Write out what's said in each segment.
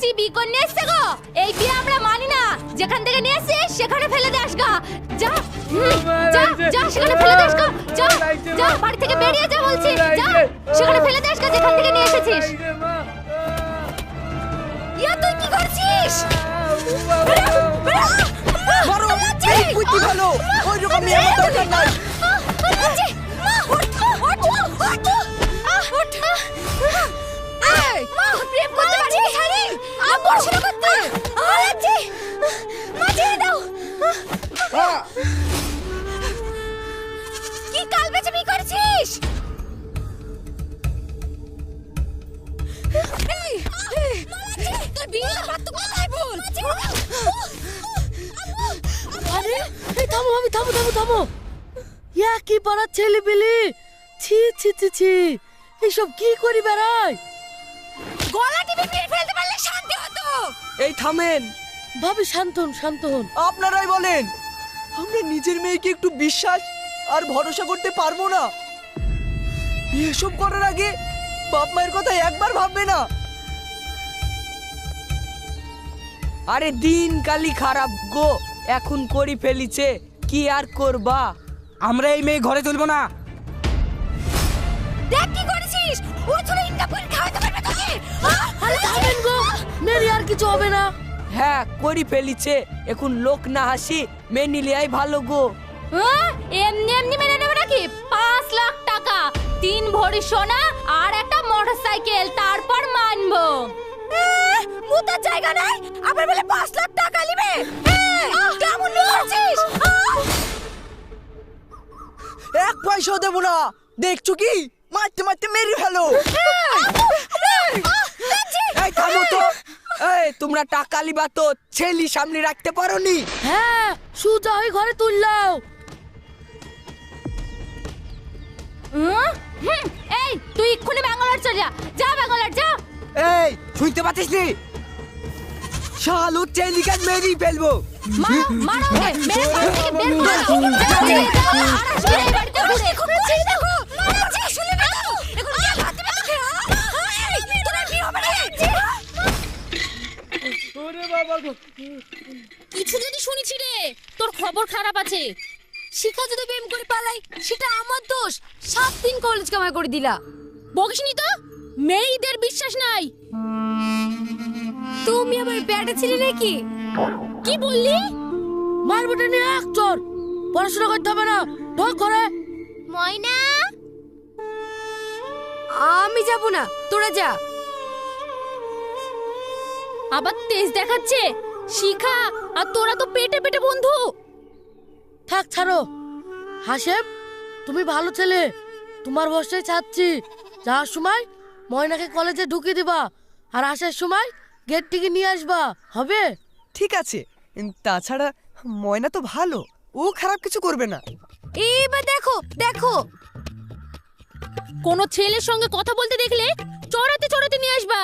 দেখছি বিকন নিয়ে এসছে গো। এই বিয়ে আমরা মানি না। যেখান থেকে নিয়ে এসছিস সেখানে ফেলে দে আসগা যা যা যা সেখানে ফেলে দে আসগা যা যা বাড়ি থেকে বেরিয়ে যা বলছি। যা সেখানে ফেলে দে আসগা যেখান থেকে নিয়ে এসেছিস। ইয়া তুই কি করছিস? বেরো, বেরো। মারো মারছি। এই বুদ্ধি ভালো ওই রকম মেয়ে আমার দরকার নাই। মা, ওঠ, ওঠ, ওঠ, ওঠ। এই, মা, প্রেম করতে পারবি না, ছাড়ি। আর পড়াশোনা করতে। মারাচ্ছি। মা, ছেড়ে দাও। কি কাল বেচবি করছিস এই, এই, তোর বিয়ের বাদ তো কোথায় বল? আরে এই থামো আমি থামো থামো থামো ইয়া কি পাড়ার ছেলে পেলে ছি ছি ছি ছি এসব কি করি বেড়ায় গলা টিপে মেরে ফেলতে পারলে শান্তি হতো। এই থামেন। ভাবি শান্তন শান্তন আপনারাই বলেন আমরা নিজের মেয়েকে একটু বিশ্বাস আর ভরসা করতে পারব না। এসব করার আগে বাপ মায়ের কথা একবার ভাববে না। আরে দিন কালি খারাপ গো। এখন করি ফেলিছে কি আর করবা? আমরা এই মেয়ে ঘরে তুলবো না। দেখ কি করেছিস ও আরে থামেন গো মেরি আর কিছু হবে না হ্যাঁ করি ফেলিছে। এখন লোক না হাসি মেয়ে নিলিয়াই ভালো গো। এমনি এমনি মেনে নেবে নাকি? পাঁচ লাখ টাকা তিন ভরি সোনা আর একটা মোটরসাইকেল তারপর মানবো। মুতার জায়গা নাই? আবার বলে পাঁচ লাখ টাকা নিবে? কেমন এক পয়সাও দেবো না। দেখছ কি? মারতে মারতে মেরে ফেলো। এই থামো তো। এই তোমরা টাকা লিবা তো ছেলি সামনে রাখতে পারো নি হ্যাঁ সুজা ওই ঘরে তুললাও। এই তুই এক্ষুনি ব্যাঙ্গালোর চলে যা। যা ব্যাঙ্গালোর যা। এই শুনতে পাচ্ছিস নি? শালু চেলিকান মেরেই ফেলব। মারো মারো মেরে বাড়ি থেকে বের করো আর বাড়িতে। ঘুরে কিছু যদি শুনেছি রে তোর খবর খারাপ আছে। শিখা যদি প্রেম করে পালাই সেটা আমার দোষ। সাত দিন কলেজ কামাই করে দিলা। বকিসনি তো? মেয়েদের বিশ্বাস নাই। তুমি আমার ব্যাটে ছিলে নাকি? কি বললি? মারবেটা নিয়ে এক চোর। পড়াশোনা করতে হবে না। ঢোক ঘরে। ময়না? আমি যাব না। তোরা যা। আবার তেজ দেখাচ্ছে। শিখা আর তোরা তো পেটে পেটে বন্ধু। থাক ছাড়ো। হাসেম তুমি ভালো ছেলে। তোমার বসে ছাড়ছি। যাওয়ার সময় ময়নাকে কলেজে ঢুকিয়ে দিবা। আর আসার সময় গেট থেকে নিয়ে আসবা। হবে? ঠিক আছে। তাছাড়া ময়না তো ভালো। ও খারাপ কিছু করবে না। এবার দেখো দেখো। কোন ছেলের সঙ্গে কথা বলতে দেখলে চড়াতে চড়াতে নিয়ে আসবা।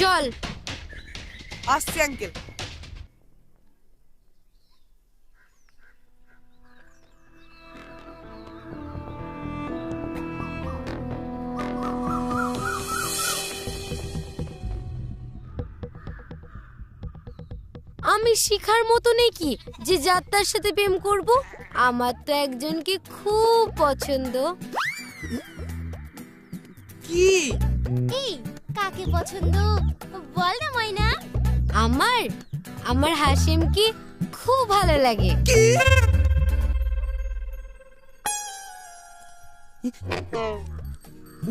চল। আসছি আঙ্কেল আমি শিখার মতো নাকি যে যাত্রার সাথে প্রেম করব? আমার তো একজনকে খুব পছন্দ। কি? এই কাকে পছন্দ? বল না ময়না। আমার আমার হাসিমকে খুব ভালো লাগে।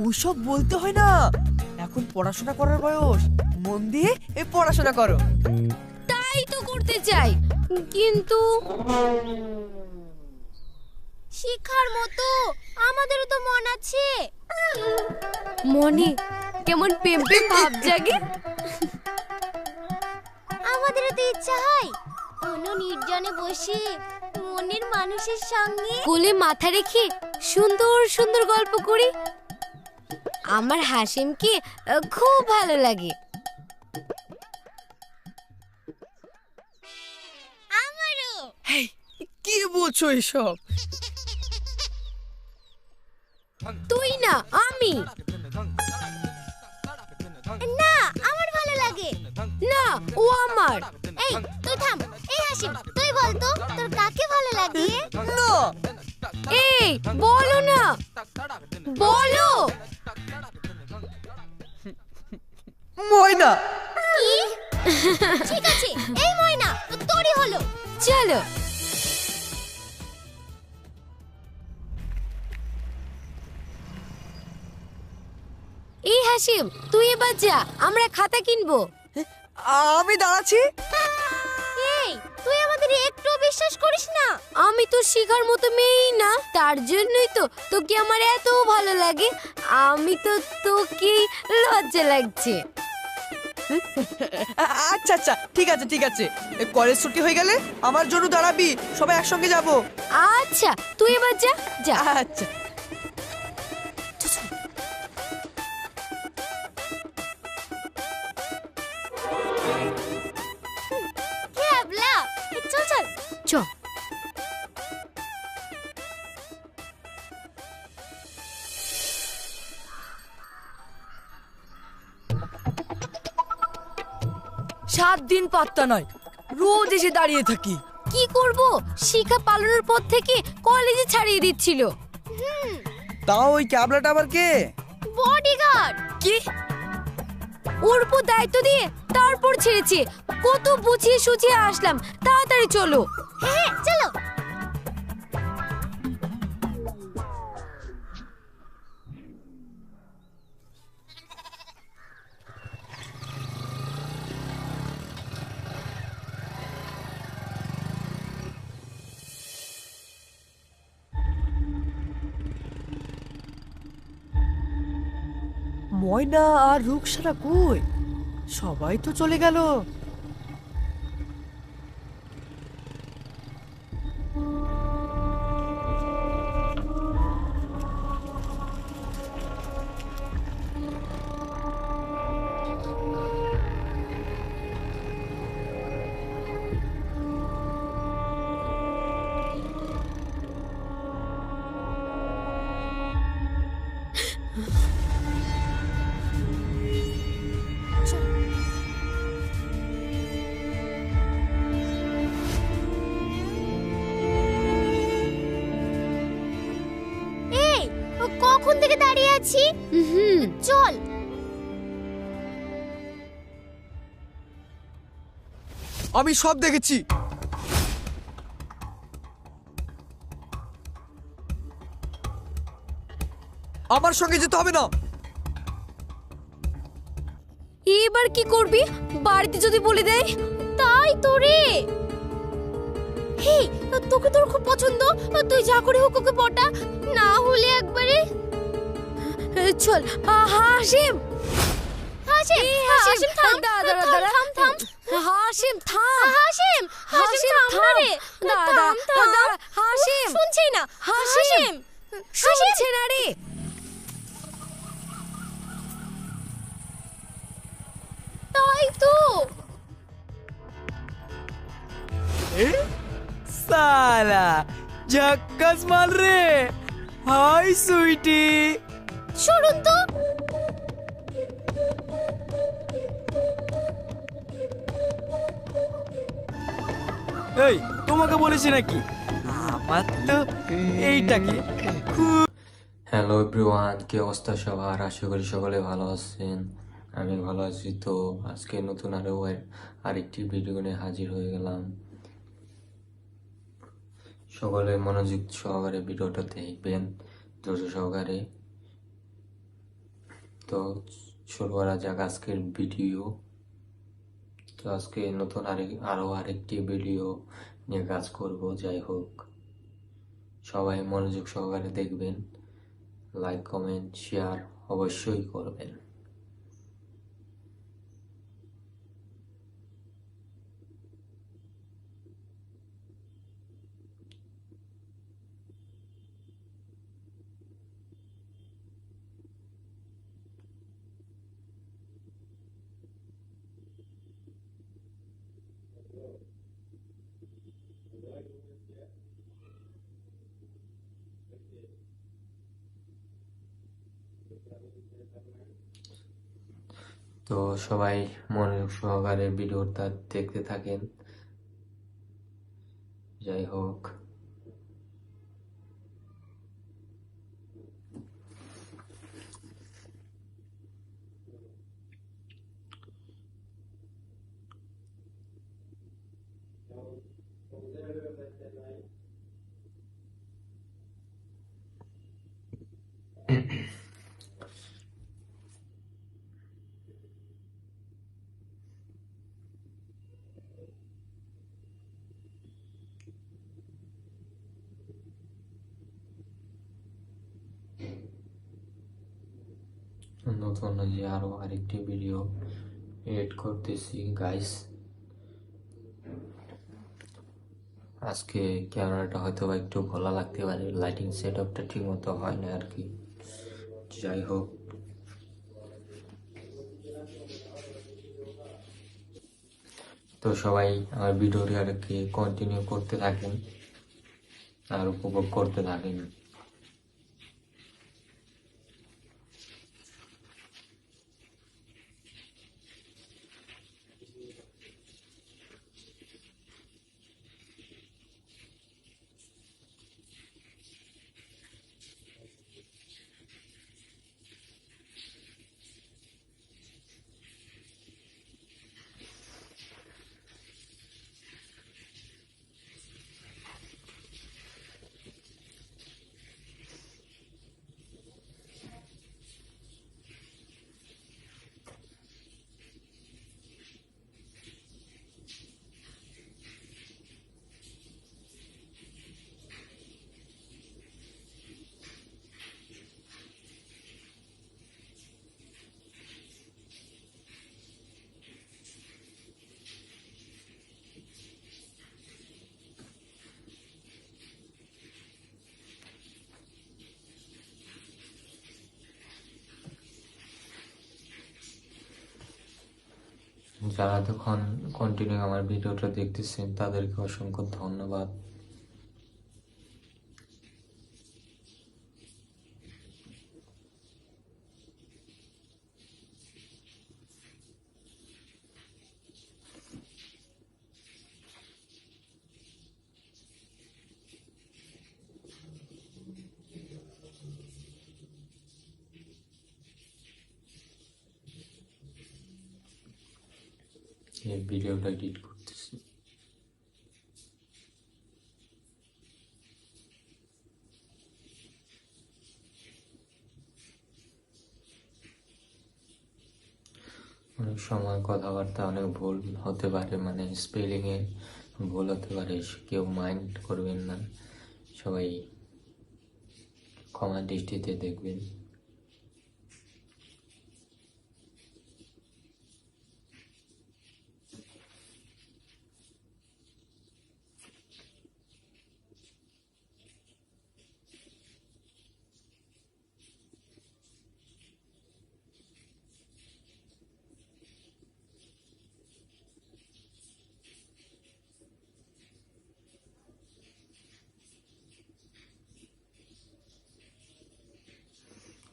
ওসব বলতে হয় না। এখন পড়াশোনা করার বয়স। মন দিয়ে এ পড়াশোনা করো। তাই তো করতে চাই কিন্তু শিক্ষার মতো আমাদেরও তো মন আছে। মনে কেমন প্রেম প্রেম ভাব জাগে। আমাদেরও তো ইচ্ছা হয়। কোনো নির্জনে বসে মনের মানুষের সঙ্গে কোলে মাথা রেখে সুন্দর সুন্দর গল্প করি। আমার হাসিমকে খুব ভালো লাগে। আমারও। হেই কি বলছো এসব? তুই না আমি। ও আমার। এই তুই থাম। এই হাসিম তুই বল তো তোর কাকে ভালো লাগে? না। এই বলো না। বলো। ময়না। কি? ঠিক আছে এই ময়না তো তোরই হলো। চলো। এই হাসিম তুই এবার যা আমরা খাতা কিনবো। আমি দাঁড়াচ্ছি। এই তুই আমাদের একটু বিশ্বাস করিস না? আমি তো শিখার মতো মেয়েই না তার জন্যই তো তোকে আমার এত ভালো লাগে। আমি তো তোকে লজ্জা লাগছে। আচ্ছা আচ্ছা ঠিক আছে ঠিক আছে। কলেজ ছুটি হয়ে গেলে আমার জন্য দাঁড়াবি সবাই একসঙ্গে যাব। আচ্ছা তুই এবার যা যা। আচ্ছা। দিন পাত্তা নয় রোজ এসে দাঁড়িয়ে থাকি। কি করব? শিখা পালনের পর থেকে কলেজে ছাড়িয়ে দিচ্ছিল। তাও ওই ক্যাবলাটা আবার কে? বডিগার্ড কি? ওর উপর দায়িত্ব দিয়ে তারপর ছেড়েছে। কত বুঝিয়ে সুঝিয়ে আসলাম। তাড়াতাড়ি চলো। হ্যাঁ চলো। ময়না আর রুকসারা কই? সবাই তো চলে গেল। কখন থেকে দাঁড়িয়ে আছি? হুম চল। আমি সব দেখেছি। আমার সঙ্গে যেতে হবে না। এবার কি করবি? বাড়িতে যদি বলে দেয়? তাই তো রে। হে তোকে তোর খুব পছন্দ। তুই যা করে হোক ওকে পটা না হলে একবারে চল। হাসিম। হাসিম হাসিম থাম। দাঁড়া, দাঁড়া, দাঁড়া। থাম থাম। হাসিম থাম। হাসিম হাসিম থাম রে। থাম থাম। হাসিম। শুনছি না। হাসিম। শুনছে না রে। তাই তো। সালা ঝক্কাস মাল রে হাই সুইটি শুনুন তো এই তোমাকে বলেছি নাকি? আমার তো এইটাকে হ্যালো এভরিওয়ান কি অবস্থা সবার? আশা করি সকলে ভালো আছেন। আমি ভালো আছি তো আজকে নতুন আরও আর- আরেকটি ভিডিও নিয়ে হাজির হয়ে গেলাম। সকলে মনোযোগ সহকারে ভিডিওটা দেখবেন, ধৈর্য সহকারে। তো শুরু করা যাক আজকের ভিডিও। তো আজকে নতুন আরেক, আরও আরেকটি ভিডিও নিয়ে কাজ করব, যাই হোক। সবাই মনোযোগ সহকারে দেখবেন, লাইক, কমেন্ট, শেয়ার অবশ্যই করবেন। সবাই মনোযোগ সহকারে ভিডিওটা দেখতে থাকেন। যাই হোক। নতুন যে আরও আরেকটি ভিডিও এডিট করতেছি গাইস আজকে ক্যামেরাটা হয়তো বা একটু ভালো লাগতে পারে লাইটিং সেট আপটা ঠিক মতো হয় না আর কি। যাই হোক। তো সবাই আমার ভিডিওটি আর কি কন্টিনিউ করতে থাকেন আর উপভোগ করতে থাকেন। যারা এতক্ষণ কন্টিনিউ আমার ভিডিওটা দেখতেছেন তাদেরকে অসংখ্য ধন্যবাদ। এই ভিডিওটা এডিট করতেছি। অনেক সময় কথাবার্তা অনেক ভুল হতে পারে মানে স্পেলিং এ ভুল হতে পারে, কেউ মাইন্ড করবেন না। সবাই ক্ষমা দৃষ্টিতে দেখবেন।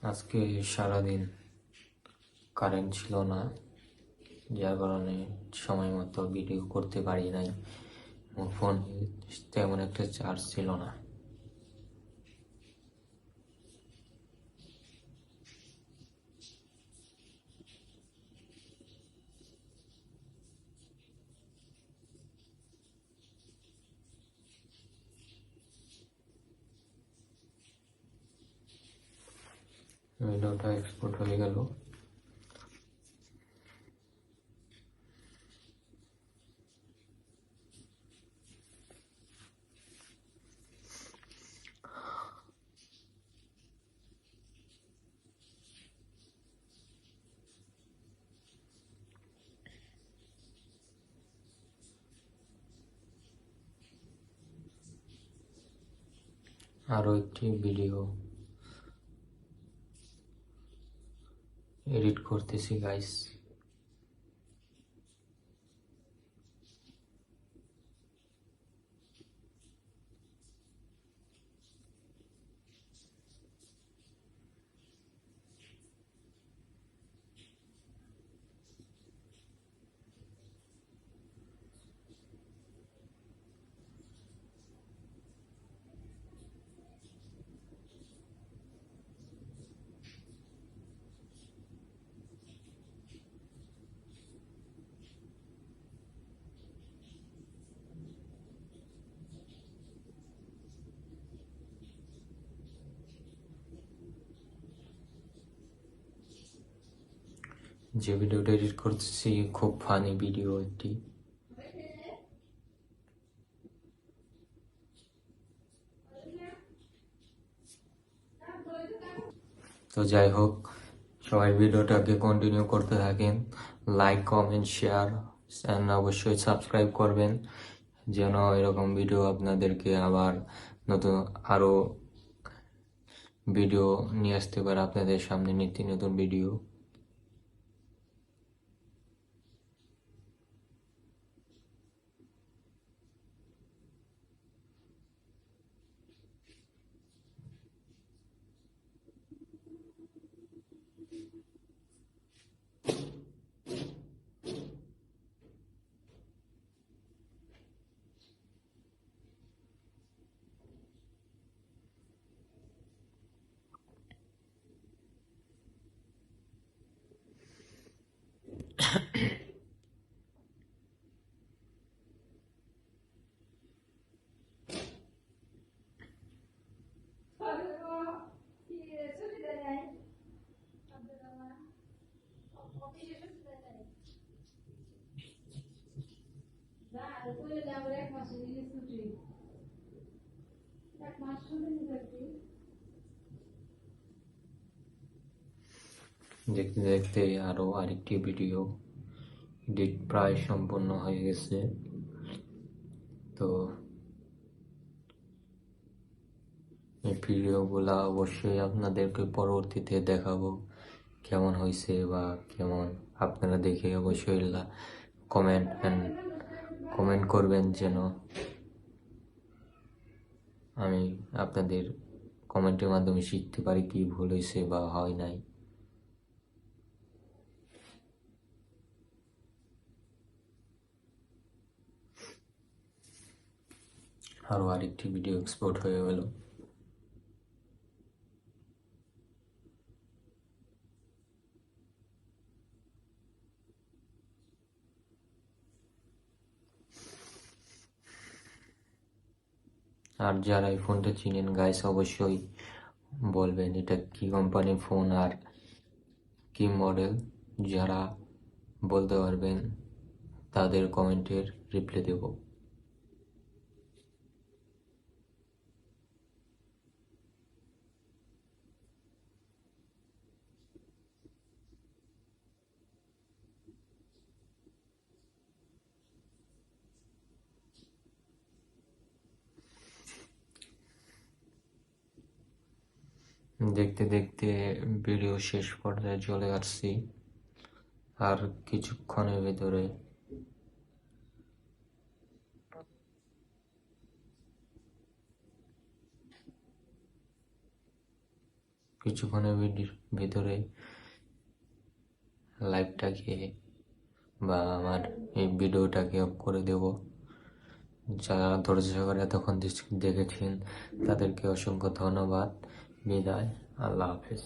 আজকে সারাদিন কারেন্ট ছিল না, যার কারণে সময় মতো ভিডিও করতে পারি নাই ফোন তেমন একটা চার্জ ছিল না ভিডিওটা এক্সপোর্ট হয়ে গেল। আরও একটি ভিডিও এডিট করতেছি গাইস যে ভিডিওটা এডিট করতেছি, খুব ফানি ভিডিও একটি তো যাই হোক, সবাই ভিডিওটাকে কন্টিনিউ করতে থাকেন। লাইক কমেন্ট শেয়ার অ্যান্ড অবশ্যই সাবস্ক্রাইব করবেন, যেন এরকম ভিডিও আপনাদেরকে আবার নতুন আরও ভিডিও নিয়ে আসতে পারে আপনাদের সামনে নিত্য নতুন ভিডিও দেখতে দেখতে আরও আরেকটি ভিডিও এডিট প্রায় সম্পূর্ণ হয়ে গেছে। তো এই ভিডিওগুলা অবশ্যই আপনাদেরকে পরবর্তীতে দেখাবো কেমন হয়েছে বা কেমন আপনারা দেখে অবশ্যই কমেন্ট অ্যান্ড কমেন্ট করবেন যেন আমি আপনাদের কমেন্টের মাধ্যমে শিখতে পারি কি ভুল হয়েছে বা হয় নাই। আরও আরেকটি ভিডিও এক্সপোর্ট হয়ে গেল। আর যারা এই ফোনটা চিনেন গাইস অবশ্যই বলবেন এটা কি কোম্পানির ফোন আর কি মডেল যারা বলতে পারবেন, তাদের কমেন্টের রিপ্লাই দেবো। দেখতে দেখতে ভিডিও শেষ পর্যায়ে চলে আসছি। আর কিছুক্ষণের ভিতরে কিছুক্ষণের ভিতরে লাইভটাকে বা আমার এই ভিডিওটাকে অফ করে দেব। যারা ধৈর্য সহকারে এতক্ষণ দেখ- দেখেছেন তাদেরকে অসংখ্য ধন্যবাদ। বিদায় আল্লাহ হাফেজ।